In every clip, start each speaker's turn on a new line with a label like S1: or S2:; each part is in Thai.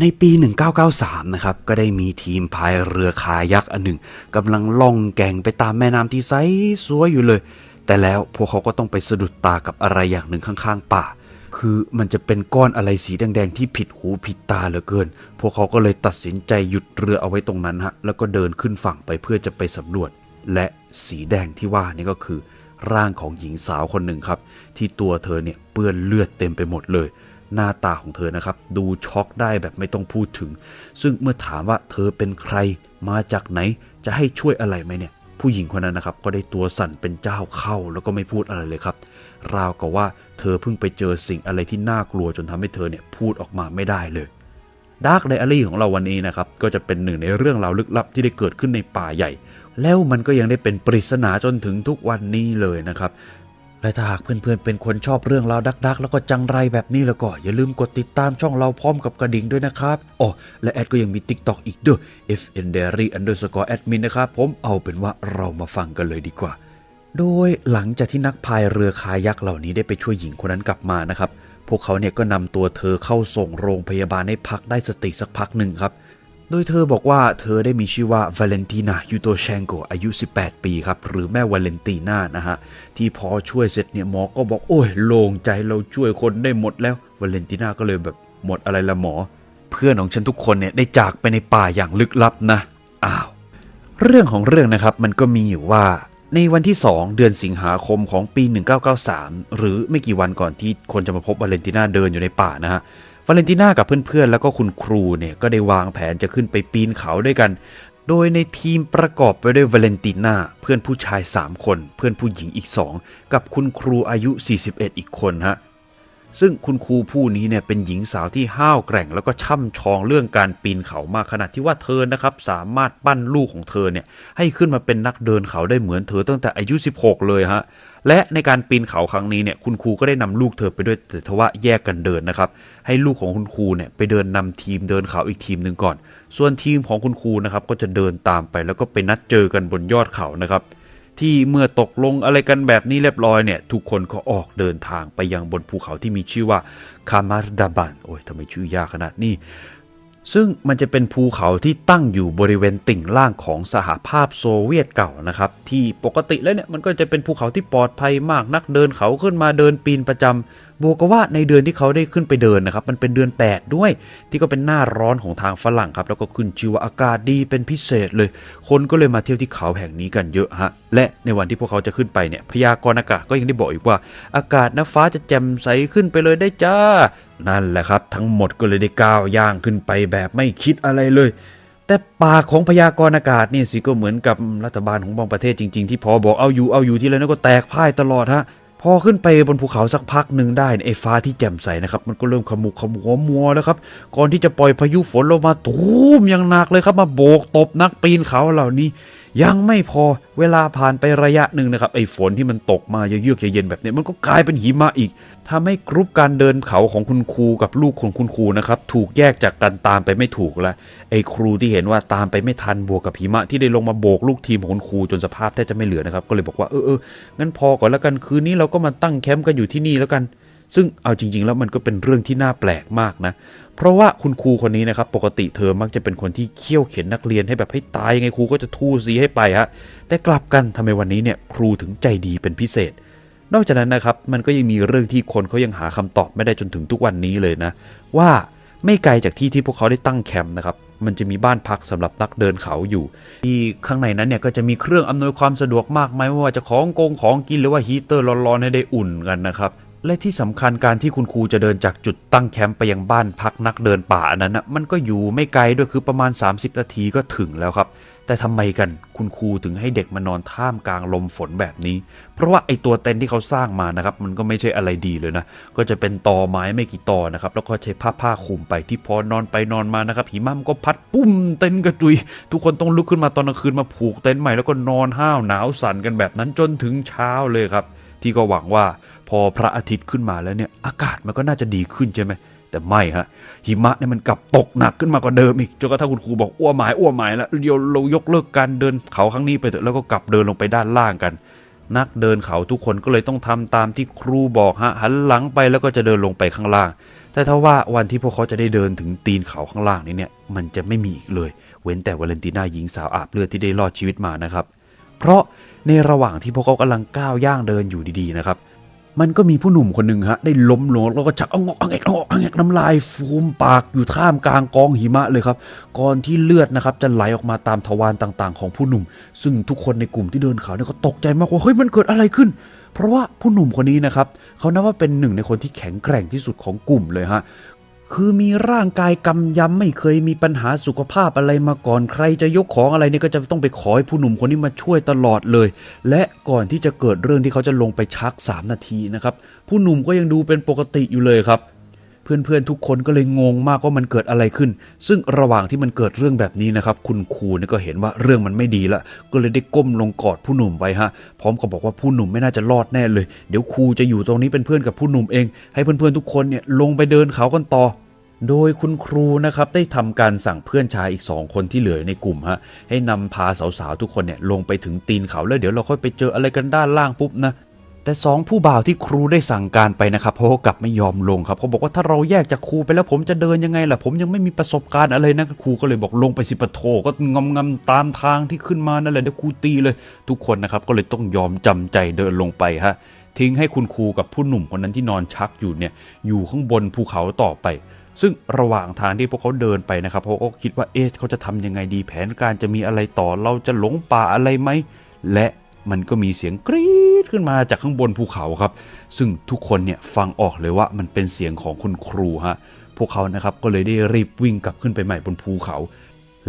S1: ในปี 1993 นะครับ ก็ได้มีทีมพายเรือคายักอันหนึ่งกำลังล่องแก่งไปตามแม่น้ำที่ใสสวยอยู่เลย แต่แล้วพวกเขาก็ต้องไปสะดุดตากับอะไรอย่างหนึ่งข้างๆป่า คือมันจะเป็นก้อนอะไรสีแดงๆที่ผิดหูผิดตาเหลือเกิน พวกเขาก็เลยตัดสินใจหยุดเรือเอาไว้ตรงนั้นฮะ แล้วก็เดินขึ้นฝั่งไปเพื่อจะไปสำรวจ และสีแดงที่ว่านี่ก็คือ ร่างของหญิงสาวคนหนึ่งครับ ที่ตัวเธอเนี่ยเปื้อนเลือดเต็มไปหมดเลย หน้าตาของเธอนะครับ ดูช็อกได้แบบไม่ต้องพูดถึง ซึ่งเมื่อถามว่าเธอเป็นใครมาจากไหนจะให้ช่วยอะไรไหมเนี่ย ผู้หญิงคนนั้นนะครับ ก็ได้ตัวสั่นเป็นเจ้าเข้าแล้วก็ไม่พูดอะไรเลยครับ ราวกับว่าเธอเพิ่งไปเจอสิ่งอะไรที่น่ากลัวจนทำให้เธอเนี่ยพูดออกมาไม่ได้เลยดาร์กไดอารี่ของเราวันนี้นะครับ ก็จะเป็นหนึ่งในเรื่องราวลึกลับที่ได้เกิดขึ้นในป่าใหญ่ แล้วมันก็ยังได้เป็นปริศนาจนถึงทุกวันนี้เลยนะครับ และถ้าหากเพื่อนๆเป็นคนชอบเรื่องราวดักๆ แล้วก็จังไรแบบนี้แล้วก็อย่าลืมกดติดตามช่องเราพร้อมกับกระดิ่งด้วยนะครับอ๋อและแอดก็ยังมี TikTok อีกด้วย FN Diary Underscore Admin นะครับผมเอาเป็นว่าเรามาฟังกันเลยดีกว่า โดยหลังจากที่นักพายเรือคายักเหล่านี้ได้ไปช่วยหญิงคนนั้นกลับมานะครับ พวกเขาเนี่ยก็นำตัวเธอเข้าส่งโรงพยาบาลให้พักได้สติสักพักหนึ่งครับ โดยเธอบอกว่าเธอได้มีชื่อว่าวาเลนตินายูโตเชงโกอายุ 18 ปีครับ หรือแม่วาเลนตินานะฮะ ที่พอช่วยเสร็จเนี่ยหมอก็บอกโอ้ยโล่งใจเราช่วยคนได้หมดแล้ว วาเลนตินาก็เลยแบบหมดอะไรละหมอ เพื่อนของฉันทุกคนเนี่ยได้จากไปในป่าอย่างลึกลับนะอ้าวเรื่องของเรื่องนะครับมันก็มีอยู่ว่าในวันที่ 2 เดือนสิงหาคมของปี 1993 หรือไม่กี่วันก่อนที่คนจะมาพบวาเลนตินาเดินอยู่ในป่านะฮะ วาเลนติน่ากับเพื่อนๆ แล้วก็คุณครูเนี่ยก็ได้วางแผนจะขึ้นไปปีนเขาด้วยกัน โดยในทีมประกอบไปด้วยวาเลนติน่าเพื่อนผู้ชาย 3 คน เพื่อนผู้หญิงอีก 2 กับคุณครูอายุ 41 อีกคนฮะ ซึ่งคุณครูผู้นี้เนี่ยเป็นหญิงสาวที่ห้าวแกร่ง แล้วก็ช่ำชองเรื่องการปีนเขามากขนาดที่ว่าเธอนะครับสามารถปั้นลูกของเธอเนี่ยให้ขึ้นมาเป็นนักเดินเขาได้เหมือนเธอตั้งแต่อายุ 16 เลยฮะและในการปีนเขาครั้งนี้เนี่ยคุณครูก็ได้นำลูกเธอไปด้วยแต่ทว่าแยกกันเดินนะครับให้ลูกของคุณครูเนี่ยไปเดินนำทีมเดินเขาอีกทีมหนึ่งก่อน ส่วนทีมของคุณครูนะครับก็จะเดินตามไปแล้วก็ไปนัดเจอกันบนยอดเขานะครับ ที่เมื่อตกลงอะไรกันแบบนี้เรียบร้อยเนี่ย ทุกคนก็ออกเดินทางไปยังบนภูเขาที่มีชื่อว่าคามาร์ดาบันโอ้ยทำไมชื่อยากขนาดนี้ ซึ่งมันจะเป็นภูเขาที่ตั้งอยู่บริเวณติ่งล่างของสหภาพโซเวียตเก่านะครับ ที่ปกติแล้วเนี่ยมันก็จะเป็นภูเขาที่ปลอดภัยมากนักเดินเขาขึ้นมาเดินปีนประจ บวกกับว่าในเดือนที่เขาได้ขึ้นไปเดินนะครับ มันเป็นเดือน 8 ด้วย ที่ก็เป็นหน้าร้อนของทางฝรั่งครับ แล้วก็ขึ้นชื่อว่าอากาศดีเป็นพิเศษเลย คนก็เลยมาเที่ยวที่เขาแห่งนี้กันเยอะฮะ และในวันที่พวกเขาจะขึ้นไปเนี่ย พยากรณ์อากาศก็ยังได้บอกอีกว่า อากาศนะฟ้าจะแจ่มใสขึ้นไปเลยได้จ้า นั่นแหละครับ ทั้งหมดก็เลยได้ก้าวย่างขึ้นไปแบบไม่คิดอะไรเลยแต่ปากของพยากรณ์อากาศนี่สิก็เหมือนกับรัฐบาลของบางประเทศจริง ๆ ที่พอบอกเอาอยู่เอาอยู่ที่ไรนั่นก็แตกพ่ายตลอดฮะ พอขึ้นไปบนภูเขาสักพักหนึ่งได้ไอ้ฟ้าที่แจ่มใสนะครับมันก็เริ่มขมุกขมัวมัวแล้วครับก่อนที่จะปล่อยพายุฝนลงมาตูมอย่างหนักเลยครับมาโบกตบนักปีนเขาเหล่านี้ ยังไม่พอเวลาผ่านไประยะหนึ่งนะครับไอ้ฝนที่มันตกมาเยือกเย็นแบบนี้มันก็กลายเป็นหิมะอีกทำให้กรุ๊ปการเดินเขาของคุณครูกับลูกของคุณครูนะครับถูกแยกจากกันตามไปไม่ถูกล้วไอ้ครูที่เห็นว่าตามไปไม่ทันบวกกับหิมะที่ได้ลงมาโบกลูกทีมของคุณครูจนสภาพแทบจะไม่เหลือนะครับก็เลยบอกว่าเออเอองั้นพอก่อนแล้วกันคืนนี้เราก็มาตั้งแคมป์กันอยู่ที่นี่แล้วกัน ซึ่งเอาจริง ๆ แล้วมันก็เป็นเรื่องที่น่าแปลกมากนะ เพราะว่าคุณครูคนนี้นะครับ ปกติเธอมักจะเป็นคนที่เขี่ยวเข็นนักเรียนให้แบบให้ตายยังไงครูก็จะทู่ซีให้ไปฮะแต่กลับกันทำไมวันนี้เนี่ยครูถึงใจดีเป็นพิเศษ นอกจากนั้นนะครับมันก็ยังมีเรื่องที่คนเขายังหาคำตอบไม่ได้จนถึงทุกวันนี้เลยนะ ว่าไม่ไกลจากที่ที่พวกเขาได้ตั้งแคมป์นะครับมันจะมีบ้านพักสำหรับนักเดินเขาอยู่ ที่ข้างในนั้นเนี่ยก็จะมีเครื่องอำนวยความสะดวกมากมายไม่ว่าจะของกงของกินหรือว่าฮีเตอร์ร้อนๆให้ได้อุ่นกันนะครับ และที่สำคัญการที่คุณครูจะเดินจากจุดตั้งแคมป์ไปยังบ้านพักนักเดินป่าอันนั้นนะมันก็อยู่ไม่ไกลด้วยคือประมาณ 30 นาทีก็ถึงแล้วครับ แต่ทำไมกันคุณครูถึงให้เด็กมานอนท่ามกลางลมฝนแบบนี้ เพราะว่าไอตัวเต็นท์ที่เขาสร้างมานะครับ มันก็ไม่ใช่อะไรดีเลยนะ ก็จะเป็นตอไม้ไม่กี่ตอนะครับ แล้วก็ใช้ผ้าผ้าคลุมไปที่พอนอนไปนอนมานะครับหิมะมันก็พัดปุ้มเต็นท์กระจุย ทุกคนต้องลุกขึ้นมาตอนกลางคืนมาผูกเต็นท์ใหม่แล้วก็นอนห้าวหนาวสั่นกันแบบนั้นจนถึงเช้าเลยครับ ที่ก็หวังว่าพอพระอาทิตย์ขึ้นมาแล้วเนี่ยอากาศมันก็น่าจะดีขึ้นใช่ไหมแต่ไม่ฮะหิมะเนี่ยมันกลับตกหนักขึ้นมากว่าเดิมอีกจนกระทั่งคุณครูบอกอ้วหมายอ้วหมายแล้วเดี๋ยวเรายกเลิกการเดินเขาครั้งนี้ไปเถอะแล้วก็กลับเดินลงไปด้านล่างกัน นักเดินเขาทุกคนก็เลยต้องทำตามที่ครูบอกฮะหันหลังไปแล้วก็จะเดินลงไปข้างล่าง แต่ถ้าว่าวันที่พวกเขาจะได้เดินถึงตีนเขาข้างล่างนี้เนี่ยมันจะไม่มีอีกเลย เว้นแต่วาเลนติน่าหญิงสาวอาบเลือดที่ได้รอดชีวิตมานะครับ เพราะในระหว่างที่พวกเขากำลังก้าวย่างเดินอยู่ดีๆนะครับ มันก็มีผู้หนุ่มคนหนึ่งฮะได้ล้มลงแล้วก็ชักเอางอกเอาแงกเอางอกเอาแงกน้ำลายฟูมปากอยู่ท่ามกลางกองหิมะเลยครับ ก่อนที่เลือดนะครับจะไหลออกมาตามทวารต่างๆ ของผู้หนุ่ม ซึ่งทุกคนในกลุ่มที่เดินเขาเนี่ยก็ตกใจมากว่าเฮ้ยมันเกิดอะไรขึ้น เพราะว่าผู้หนุ่มคนนี้นะครับเขานับว่าเป็นหนึ่งในคนที่แข็งแกร่งที่สุดของกลุ่มเลยฮะ คือมีร่างกายกำยำไม่เคยมีปัญหาสุขภาพอะไรมาก่อนใครจะยกของอะไรเนี่ยก็จะต้องไปขอให้ผู้หนุ่มคนนี้มาช่วยตลอดเลย และก่อนที่จะเกิดเรื่องที่เขาจะลงไปชัก 3 นาทีนะครับผู้หนุ่มก็ยังดูเป็นปกติอยู่เลยครับ เพื่อนๆทุกคนก็เลยงงมากว่ามันเกิดอะไรขึ้น ซึ่งระหว่างที่มันเกิดเรื่องแบบนี้นะครับ คุณครูก็เห็นว่าเรื่องมันไม่ดีละก็เลยได้ก้มลงกอดผู้หนุ่มไว้ฮะพร้อมกับบอกว่าผู้หนุ่มไม่น่าจะรอดแน่เลย เดี๋ยวครูจะอยู่ตรงนี้เป็นเพื่อนกับผู้หนุ่มเอง ให้เพื่อนๆทุกคนเนี่ยลงไปเดินเขากันต่อโดยคุณครูนะครับได้ทำการสั่งเพื่อนชายอีก 2 คนที่เหลือในกลุ่มฮะให้นำพาสาวๆ ทุกคนเนี่ยลงไปถึงตีนเขาแล้วเดี๋ยวเราค่อยไปเจออะไรกันด้านล่างปุ๊บนะ แต่สองผู้บ่าวที่ครูได้สั่งการไปนะครับเพราะเขากลับไม่ยอมลงครับเขาบอกว่าถ้าเราแยกจากครูไปแล้วผมจะเดินยังไงล่ะผมยังไม่มีประสบการณ์อะไรนะครูก็เลยบอกลงไปสิปะโทก็งำงำๆตามทางที่ขึ้นมานั่นแหละเดี๋ยวครูตีเลย ทุกคนนะครับก็เลยต้องยอมจำใจเดินลงไปฮะทิ้งให้คุณครูกับผู้หนุ่มคนนั้นที่นอนชักอยู่เนี่ยอยู่ข้างบนภูเขาต่อไป ซึ่งระหว่างทางที่พวกเขาเดินไปนะครับเขาก็คิดว่าเอ๊ะเขาจะทำยังไงดีแผนการจะมีอะไรต่อเราจะหลงป่าอะไรไหมและมันก็มีเสียงกรี๊ ดขึ้นมาจากข้างบนภูเขาครับ ซึ่งทุกคนเนี่ยฟังออกเลยว่ามันเป็นเสียงของคุณครูฮะพวกเขานะครับก็เลยได้รีบวิ่งกลับขึ้นไปใหม่บนภูเขา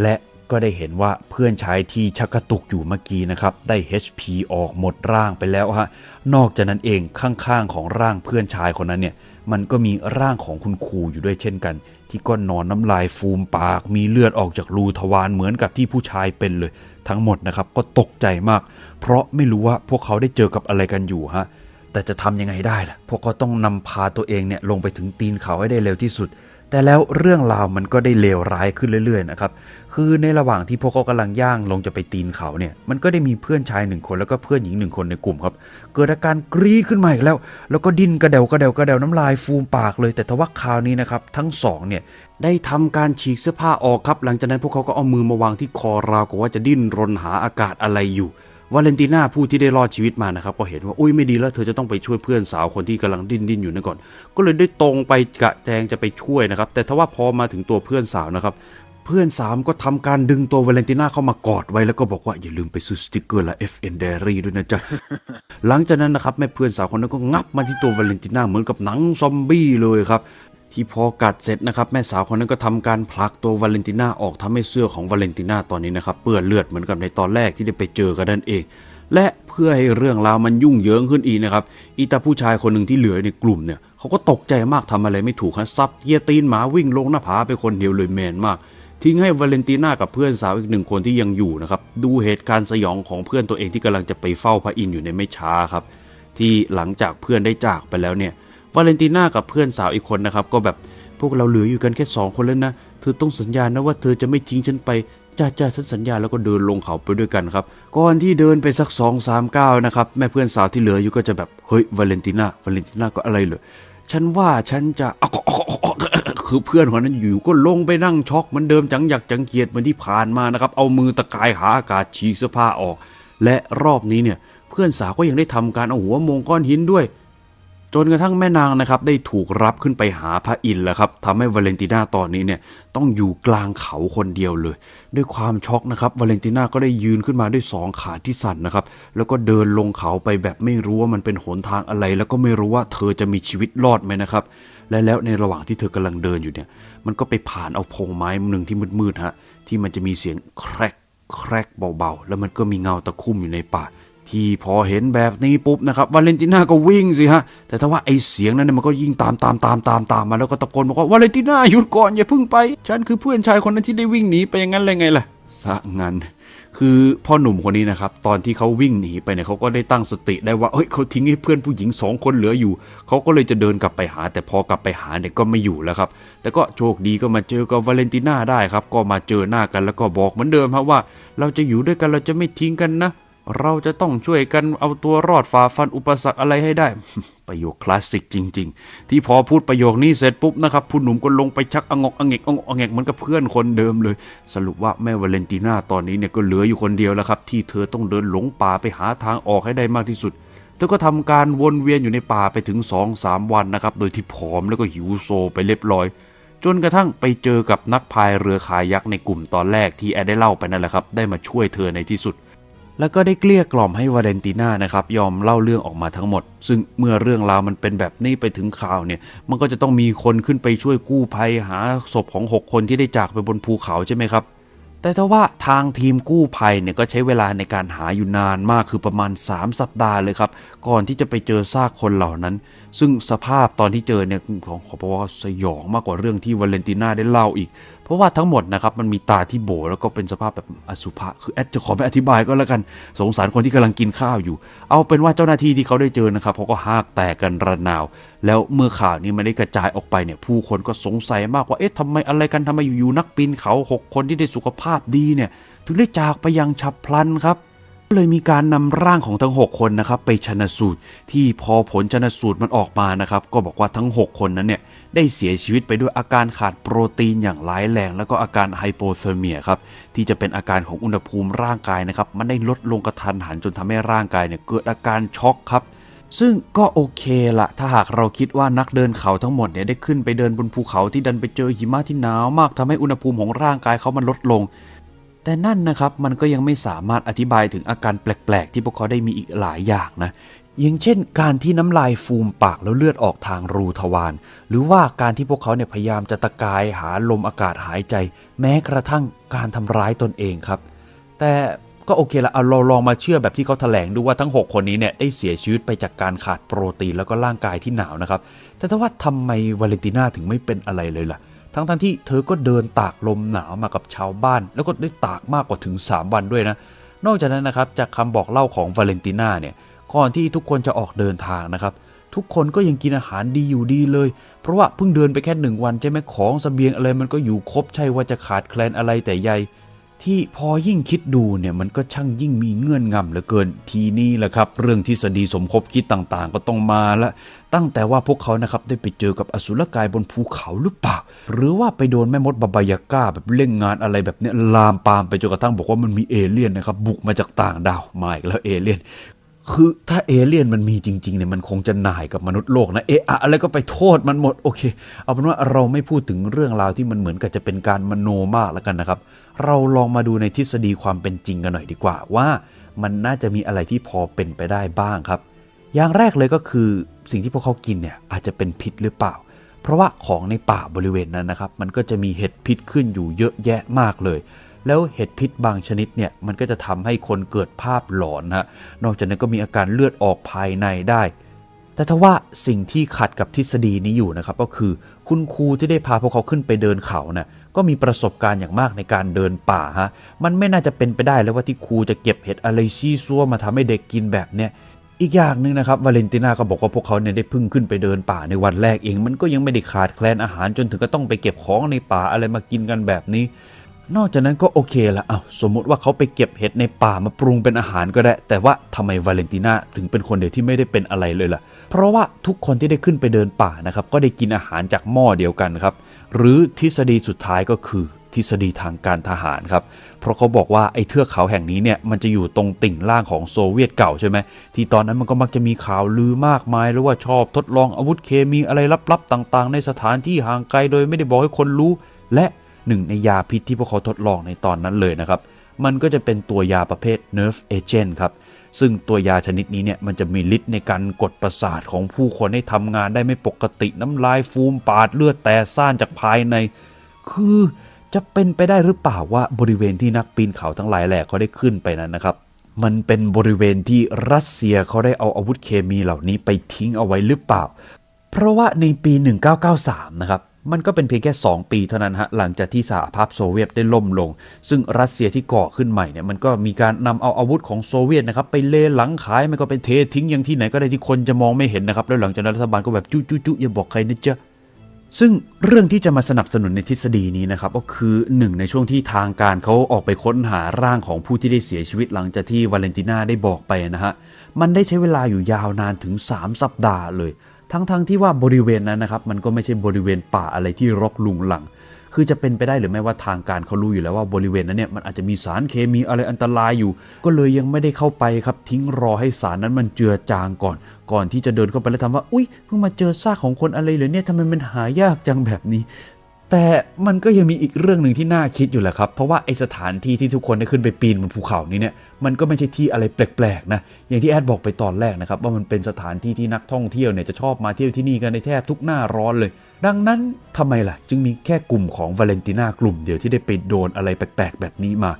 S1: และก็ได้เห็นว่าเพื่อนชายที่ชักกระตุกอยู่เมื่อกี้นะครับได้ HP ออกหมดร่างไปแล้วฮะนอกจากนั้นเองข้างๆของร่างเพื่อนชายคนนั้นเนี่ยมันก็มีร่างของคุณครูอยู่ด้วยเช่นกัน ที่ก็นอนน้ำลายฟูมปาก มีเลือดออกจากรูทวารเหมือนกับที่ผู้ชายเป็นเลย ทั้งหมดนะครับก็ตกใจมาก เพราะไม่รู้ว่าพวกเขาได้เจอกับอะไรกันอยู่ฮะแต่จะทำยังไงได้ล่ะ พวกเขาต้องนำพาตัวเองเนี่ยลงไปถึงตีนเขาให้ได้เร็วที่สุด แต่แล้วเรื่องราวมันก็ได้เลวร้ายขึ้นเรื่อยๆนะครับ คือในระหว่างที่พวกเขากำลังย่างลงจะไปตีนเขาเนี่ย มันก็ได้มีเพื่อนชายหนึ่งคนแล้วก็เพื่อนหญิงหนึ่งคนในกลุ่มครับ เกิดอาการกรีดขึ้นมาอีกแล้ว แล้วก็ดิ้นกระเดวกระเดวกระเดวน้ำลายฟูมปากเลย แต่ทว่าคราวนี้นะครับทั้งสองเนี่ย ได้ทำการฉีกเสื้อผ้าออกครับ หลังจากนั้นพวกเขาก็เอามือมาวางที่คอราวกับว่าจะดิ้นรนหาอากาศอะไรอยู่วาเลนติน่าผู้ที่ได้รอดชีวิตมานะครับก็เห็นว่าอุ้ยไม่ดีแล้วเธอจะต้องไปช่วยเพื่อนสาวคนที่กำลังดิ้นดิ้นอยู่นั่นก่อน ก็เลยได้ตรงไปกะแจงจะไปช่วยนะครับ แต่ทว่าพอมาถึงตัวเพื่อนสาวนะครับ เพื่อนสาวก็ทำการดึงตัววาเลนติน่าเข้ามากอดไว้แล้วก็บอกว่าอย่าลืมไปซื้อสติกเกอร์ละ FN Diary ด้วยนะจ๊ะหลังจากนั้นนะครับแม่เพื่อนสาวคนนั้นก็งับมาที่ตัววาเลนติน่าเหมือนกับหนังซอมบี้เลยครับ ที่พอกัดเสร็จนะครับแม่สาวคนนั้นก็ทำการผลักตัววาเลนติน่าออกทำให้เสื้อของวาเลนติน่าตอนนี้นะครับเปื้อนเลือดเหมือนกับในตอนแรกที่ได้ไปเจอกันนั่นเอง และเพื่อให้เรื่องราวมันยุ่งเหยิงขึ้นอีกนะครับอีตาผู้ชายคนหนึ่งที่เหลือในกลุ่มเนี่ยเขาก็ตกใจมากทำอะไรไม่ถูกฮะซับเกียร์ตีนหมาวิ่งลงหน้าผาไปคนเดียวเลยแมนมากทิ้งให้วาเลนติน่ากับเพื่อนสาวอีกหนึ่งคนที่ยังอยู่นะครับดูเหตุการณ์สยองของเพื่อนตัวเองที่กำลังจะไปเฝ้าพระอินทร์อยู่ในไม่ช้าครับที่หลังจากเพื่อนได้จากไปแล้วเนี่ย วาเลนติน่ากับเพื่อนสาวอีกคนนะครับ ก็แบบพวกเราเหลืออยู่กันแค่สองคนแล้วนะ เธอต้องสัญญานะว่าเธอจะไม่ทิ้งฉันไปจ้าจ้าฉันสัญญาแล้วก็เดินลงเขาไปด้วยกันครับ ก่อนที่เดินไปสักสองสามก้าวนะครับ แม่เพื่อนสาวที่เหลืออยู่ก็จะแบบ เฮ้ยวาเลนติน่าวาเลนติน่าก็อะไรเหรอฉันว่าฉันจะคือเพื่อนคนนั้นอยู่ก็ลงไปนั่งช็อกเหมือนเดิมจังอยากจังเกียดเหมือนที่ผ่านมานะครับ เอามือตะกายหาอากาศฉีกเสื้อผ้าออก และรอบนี้เนี่ย เพื่อนสาวก็ยังได้ทำการเอาหัวมงก้อนหินด้วย จนกระทั่งแม่นางนะครับได้ถูกรับขึ้นไปหาพระอินทร์แล้วครับทำให้วาเลนติน่าตอนนี้เนี่ยต้องอยู่กลางเขาคนเดียวเลย ด้วยความช็อกนะครับวาเลนติน่าก็ได้ยืนขึ้นมาด้วยสองขาที่สั่นนะครับแล้วก็เดินลงเขาไปแบบไม่รู้ว่ามันเป็นหนทางอะไร แล้วก็ไม่รู้ว่าเธอจะมีชีวิตรอดไหมนะครับและแล้วในระหว่างที่เธอกำลังเดินอยู่เนี่ยมันก็ไปผ่านเอาพงไม้หนึ่งที่มืดๆฮะที่มันจะมีเสียงแครกแครกเบาๆ แล้วมันก็มีเงาตะคุ่มอยู่ในป่า ที่พอเห็นแบบนี้ปุ๊บนะครับวาเลนติน่าก็วิ่งสิฮะแต่ถ้าว่าไอเสียงนั้นเนยมันก็ยิ่งตามตามตามตามตามมาแล้วก็ตะโกนบอกว่าวาเลนติน่าหยุดก่อนอย่าพิ่งไป ฉันคือเพื่อนชายคนนั้นที่ได้วิ่งหนีไปอย่างนั้นเลยไงล่ะซะงั้นคือพ่อหนุ่มคนนี้นะครับตอนที่เขาวิ่งหนีไปเนี่ยเขาก็ได้ตั้งสติได้ว่าเฮ้ยเขาทิ้งให้เพื่อนผู้หญิงสองคนเหลืออยู่เขาก็เลยจะเดินกลับไปหา แต่พอกลับไปหาเนี่ยก็ไม่อยู่แล้วครับ แต่ก็โชคดีก็มาเจอกับวาเลนติน่าได้ครับ ก็มาเจอหน้ากันแล้วก็บอกเหมือนเดิมครับว่า เราจะอยู่ด้วยกันเราจะไม่ทิ้งกันนะ เราจะต้องช่วยกันเอาตัวรอดฝ่าฟันอุปสรรคอะไรให้ได้ ประโยคคลาสสิกจริง ๆ ที่พอพูดประโยคนี้เสร็จปุ๊บนะครับผู้หนุ่มก็ลงไปชักองกองเงกองกองเงกเหมือนกับเพื่อนคนเดิมเลย สรุปว่าแม่วาเลนติน่าตอนนี้เนี่ยก็เหลืออยู่คนเดียวแล้วครับ ที่เธอต้องเดินหลงป่าไปหาทางออกให้ได้มากที่สุดเธอก็ทำการวนเวียนอยู่ในป่าไปถึง 2-3 วันนะครับโดยที่ผอมแล้วก็หิวโซไปเรียบร้อยจนกระทั่งไปเจอกับนักพายเรือคายักในกลุ่มตอนแรกที่แอดได้เล่าไปนั่นแหละครับ ได้มาช่วยเธอในที่สุด แล้วก็ได้เกลี้ยกล่อมให้วาเลนติน่านะครับยอมเล่าเรื่องออกมาทั้งหมด ซึ่งเมื่อเรื่องราวมันเป็นแบบนี้ไปถึงข่าวเนี่ย มันก็จะต้องมีคนขึ้นไปช่วยกู้ภัยหาศพของ 6 คนที่ได้จากไปบนภูเขาใช่ไหมครับ แต่ถ้าว่าทางทีมกู้ภัยเนี่ยก็ใช้เวลาในการหาอยู่นานมากคือประมาณ 3 สัปดาห์เลยครับ ก่อนที่จะไปเจอซากคนเหล่านั้น ซึ่งสภาพตอนที่เจอเนี่ยของขอบอกว่าสยองมากกว่าเรื่องที่วาเลนติน่าได้เล่าอีก ราะว่าทั้งหมดนะครับมันมีตาที่โบแล้วก็เป็นสภาพแบบอสุภะคือแอดจะขอไม่อธิบายก็แล้วกันสงสารคนที่กำลังกินข้าวอยู่ เอาเป็นว่าเจ้าหน้าที่ที่เขาได้เจอนะครับเขาก็หากแตกกันระนาว แล้วเมื่อข่าวนี้มันได้กระจายออกไปเนี่ยผู้คนก็สงสัยมากว่าเอ๊ะทำไมอะไรกันทำไมอยู่ๆนักปีนเขาหกคนที่ได้สุขภาพดีเนี่ยถึงได้จากไปอย่างฉับพลันครับ เลยมีการนำร่างของทั้ง 6 คนนะครับไปชนะสูตร ที่พอผลชนะสูตรมันออกมานะครับก็บอกว่าทั้ง 6 คนนั้นเนี่ยได้เสียชีวิตไปด้วยอาการขาดโปรตีนอย่างร้ายแรง แล้วก็อาการไฮโปเทอร์เมียครับที่จะเป็นอาการของอุณหภูมิร่างกายนะครับมันได้ลดลงกระทันหันจนทำให้ร่างกายเนี่ยเกิดอาการช็อกครับซึ่งก็โอเคละถ้าหากเราคิดว่านักเดินเขาทั้งหมดเนี่ยได้ขึ้นไปเดินบนภูเขาที่ดันไปเจอหิมะที่หนาวมากทำให้อุณหภูมิของร่างกายเขามันลดลง แต่นั่นนะครับมันก็ยังไม่สามารถอธิบายถึงอาการแปลกๆ ที่พวกเขาได้มีอีกหลายอย่างนะอย่างเช่น การที่น้ำลายฟูมปากแล้วเลือดออกทางรูทวารหรือว่าการที่พวกเขาเนี่ยพยายามจะตะกายหาลมอากาศหายใจ แม้กระทั่งการทำร้ายตนเองครับ แต่ก็โอเคละเอาเราลองมาเชื่อแบบที่เขาแถลงดูว่าทั้ง 6 คนนี้เนี่ยได้เสียชีวิตไปจากการขาดโปรตีนแล้วก็ร่างกายที่หนาวนะครับ แต่ถ้าว่าทำไมวาเลนติน่าถึงไม่เป็นอะไรเลยล่ะ ทั้งทั้งที่เธอก็เดินตากลมหนาวมากับชาวบ้าน แล้วก็ได้ตากมากกว่าถึง 3 วันด้วยนะ นอกจากนั้นนะครับจากคำบอกเล่าของวาเลนติน่าเนี่ยก่อนที่ทุกคนจะออกเดินทางนะครับทุกคนก็ยังกินอาหารดีอยู่ดีเลย เพราะว่าเพิ่งเดินไปแค่หนึ่งวันใช่ไหมของสเสบียงอะไรมันก็อยู่ครบใช่ว่าจะขาดแคลนอะไรแต่ใย ที่พอยิ่งคิดดูเนี่ยมันก็ช่างยิ่งมีเงื่อนงำเหลือเกินทีนี้แหละครับ เรื่องทฤษฎีสมคบคิดต่างๆ ก็ต้องมาละ ตั้งแต่ว่าพวกเขานะครับได้ไปเจอกับอสุรกายบนภูเขาหรือเปล่าหรือว่าไปโดนแม่มดบาบายาก้าแบบเล่นงานอะไรแบบเนี้ยลามปามไปจนกระทั่งบอกว่ามันมีเอเลี่ยนนะครับบุกมาจากต่างดาวมาอีกแล้วเอเลี่ยนคือถ้าเอเลี่ยนมันมีจริงๆเนี่ยมันคงจะหน่ายกับมนุษย์โลกนะเอะอะอะไรก็ไปโทษมันหมดโอเค เอาเป็นว่าเราไม่พูดถึงเรื่องราวที่มันเหมือนกับจะเป็นการมโนมากแล้วกันนะครับ เราลองมาดูในทฤษฎีความเป็นจริงกันหน่อยดีกว่าว่า มันน่าจะมีอะไรที่พอเป็นไปได้บ้างครับ อย่างแรกเลยก็คือสิ่งที่พวกเขากินเนี่ยอาจจะเป็นพิษหรือเปล่า เพราะว่าของในป่าบริเวณนั้นนะครับ มันก็จะมีเห็ดพิษขึ้นอยู่เยอะแยะมากเลยแล้วเห็ดพิษบางชนิดเนี่ยมันก็จะทำให้คนเกิดภาพหลอนฮะ นอกจากนั้นก็มีอาการเลือดออกภายในได้ แต่ถ้าว่าสิ่งที่ขัดกับทฤษฎีนี้อยู่นะครับ ก็คือคุณครูที่ได้พาพวกเขาขึ้นไปเดินเขาน่ะ ก็มีประสบการณ์อย่างมากในการเดินป่าฮะ มันไม่น่าจะเป็นไปได้แล้วว่าที่ครูจะเก็บเห็ดอะไรซี่ซัวมาทำให้เด็กกินแบบเนี้ยอีกอย่างหนึ่งนะครับวาเลนติน่าก็บอกว่าพวกเขาเนี่ยได้พึ่งขึ้นไปเดินป่าในวันแรกเอง มันก็ยังไม่ได้ขาดแคลนอาหารจนถึงก็ต้องไปเก็บของในป่าอะไรมากินกันแบบนี้ นอกจากนั้นก็โอเคละเอาสมมติว่าเขาไปเก็บเห็ดในป่ามาปรุงเป็นอาหารก็ได้ แต่ว่าทำไมวาเลนติน่าถึงเป็นคนเดียวที่ไม่ได้เป็นอะไรเลยล่ะ เพราะว่าทุกคนที่ได้ขึ้นไปเดินป่านะครับ ก็ได้กินอาหารจากหม้อเดียวกันครับ หรือทฤษฎีสุดท้ายก็คือทฤษฎีทางการทหารครับ เพราะเขาบอกว่าไอ้เทือกเขาแห่งนี้เนี่ยมันจะอยู่ตรงติ่งล่างของโซเวียตเก่าใช่ไหมที่ตอนนั้นมันก็มักจะมีข่าวลือมากมายหรือว่าชอบทดลองอาวุธเคมีอะไรลับๆต่าง ๆ ในสถานที่ห่างไกลโดยไม่ได้บอกให้คนรู้ และ หนึ่งในยาพิษที่พวกเขาทดลองในตอนนั้นเลยนะครับ มันก็จะเป็นตัวยาประเภท nerve agent ครับ ซึ่งตัวยาชนิดนี้เนี่ยมันจะมีฤทธิ์ในการกดประสาทของผู้คนให้ทำงานได้ไม่ปกติน้ำลายฟูมปาดเลือดแต่ซ่านจากภายใน คือจะเป็นไปได้หรือเปล่าว่าบริเวณที่นักปีนเขาทั้งหลายแหล่เขาได้ขึ้นไปนั้นนะครับ มันเป็นบริเวณที่รัสเซียเขาได้เอาอาวุธเคมีเหล่านี้ไปทิ้งเอาไว้หรือเปล่า เพราะว่าในปี 1993 นะครับ มันก็เป็นเพียงแค่ 2 ปีเท่านั้นฮะหลังจากที่สหภาพโซเวียตได้ล่มลง ซึ่งรัสเซียที่ก่อขึ้นใหม่เนี่ยมันก็มีการนำเอาอาวุธของโซเวียตนะครับไปเลหลังขายมันก็ไปเททิ้งอย่างที่ไหนก็ได้ที่คนจะมองไม่เห็นนะครับแล้วหลังจากนั้นรัฐบาลก็แบบจุ๊จุ๊จุ๊อย่าบอกใครนะจ๊ะซึ่งเรื่องที่จะมาสนับสนุนในทฤษฎีนี้นะครับก็คือหนึ่งในช่วงที่ทางการเขาออกไปค้นหาร่างของผู้ที่ได้เสียชีวิตหลังจากที่วาเลนติน่าได้บอกไปนะฮะมันได้ใช้เวลาอยู่ยาวนานถึง 3 สัปดาห์เลย ทั้งๆทที่ว่าบริเวณนั้นนะครับ มันก็ไม่ใช่บริเวณป่าอะไรที่รกลุงหลัง คือจะเป็นไปได้หรือไม่ว่าทางการเขารู้อยู่แล้วว่าบริเวณนั้นเนี่ยมันอาจจะมีสารเคมีอะไรอันตรายอยู่ ก็เลยยังไม่ได้เข้าไปครับ ทิ้งรอให้สารนั้นมันเจือจางก่อน ก่อนที่จะเดินเข้าไปแล้วทำว่า อุ้ยเพิ่งมาเจอซากของคนอะไรเลยเนี่ยทำไมมันหายากจังแบบนี้ แต่มันก็ยังมีอีกเรื่องหนึ่งที่น่าคิดอยู่แหละครับ เพราะว่าไอสถานที่ที่ทุกคนได้ขึ้นไปปีนบนภูเขานี้เนี่ย มันก็ไม่ใช่ที่อะไรแปลกๆนะ อย่างที่แอดบอกไปตอนแรกนะครับ ว่ามันเป็นสถานที่ที่นักท่องเที่ยวเนี่ยจะชอบมาเที่ยวที่นี่กันในแทบทุกหน้าร้อนเลย ดังนั้นทำไมล่ะ จึงมีแค่กลุ่มของวาเลนติน่ากลุ่มเดียวที่ได้ไปโดนอะไรแปลกๆแบบนี้มา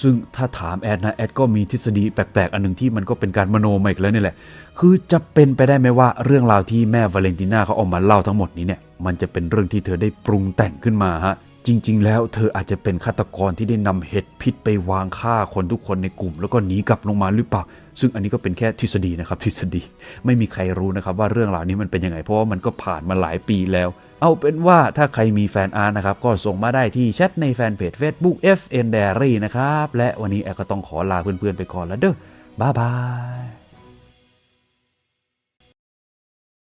S1: ซึ่งถ้าถามแอดนะแอดก็มีทฤษฎีแปลกๆ อันหนึงที่มันก็เป็นการมโนมาอีกแล้วนี่แหละ คือจะเป็นไปได้ไหมว่าเรื่องราวที่แม่วาเลนติน่าเขาเอามาเล่าทั้งหมดนี้เนี่ยมันจะเป็นเรื่องที่เธอได้ปรุงแต่งขึ้นมาฮะจริง ๆ แล้วเธออาจจะเป็นฆาตกรที่ได้นำเห็ดพิษไปวางฆ่าคนทุกคนในกลุ่ม แล้วก็หนีกลับลงมาหรือเปล่า ซึ่งอันนี้ก็เป็นแค่ทฤษฎีนะครับทฤษฎีไม่มีใครรู้นะครับว่าเรื่องราวนี้มันเป็นยังไงเพราะว่ามันก็ผ่านมาหลายปีแล้ว เอาเป็นว่าถ้าใครมีแฟนอาร์ตนะครับ ก็ส่งมาได้ที่แชทในแฟนเพจ Facebook FN Diary นะครับ และวันนี้แอร์ก็ต้องขอลาเพื่อนๆไปก่อนแล้วเด้อบ๊ายบาย